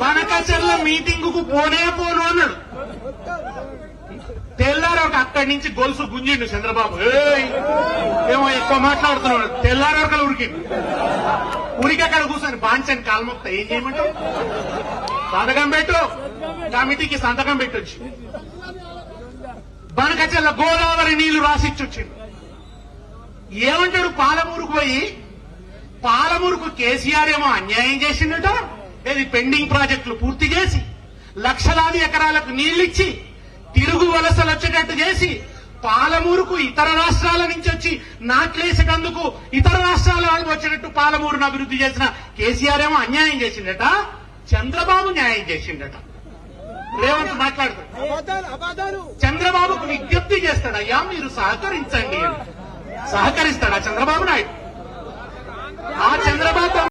బనకచర్ల మీటింగ్కు పోనే పోను అన్నాడు. తెల్లారి ఒక అక్కడి నుంచి గొలుసు గుంజిండు చంద్రబాబు. ఏమో ఎక్కువ మాట్లాడుతున్నాడు. తెల్లారి ఒక ఉరికిండు. ఉరికి అక్కడ కూర్చొని బాంచని కాల్మొక్త ఏం చేయమంటావు? సంతకం పెట్టు. కమిటీకి సంతకం పెట్టొచ్చు. బనకచెల్ల గోదావరి నీళ్ళు రాసిచ్చొచ్చిండు. ఏమంటాడు? పాలమూరుకు పోయి? పాలమూరుకు కేసీఆర్ ఏమో అన్యాయం చేసిండట? ఇది పెండింగ్ ప్రాజెక్టులు పూర్తి చేసి లక్షలాది ఎకరాలకు నీళ్ళిచ్చి తిరుగు వలసలు వచ్చేటట్టు చేసి పాలమూరుకు ఇతర రాష్ట్రాల నుంచి వచ్చి నాట్లేసేటందుకు ఇతర రాష్ట్రాల వాళ్ళు వచ్చేటట్టు పాలమూరును అభివృద్ధి చేసిన కేసీఆర్ ఏమో అన్యాయం చేసిండట చంద్రబాబు న్యాయం చేసిండట. రేవంత్ మాట్లాడుతాడు. చంద్రబాబుకు విజ్ఞప్తి చేస్తాడు అయ్యా మీరు సహకరించండి సహకరిస్తాడా చంద్రబాబు నాయుడు?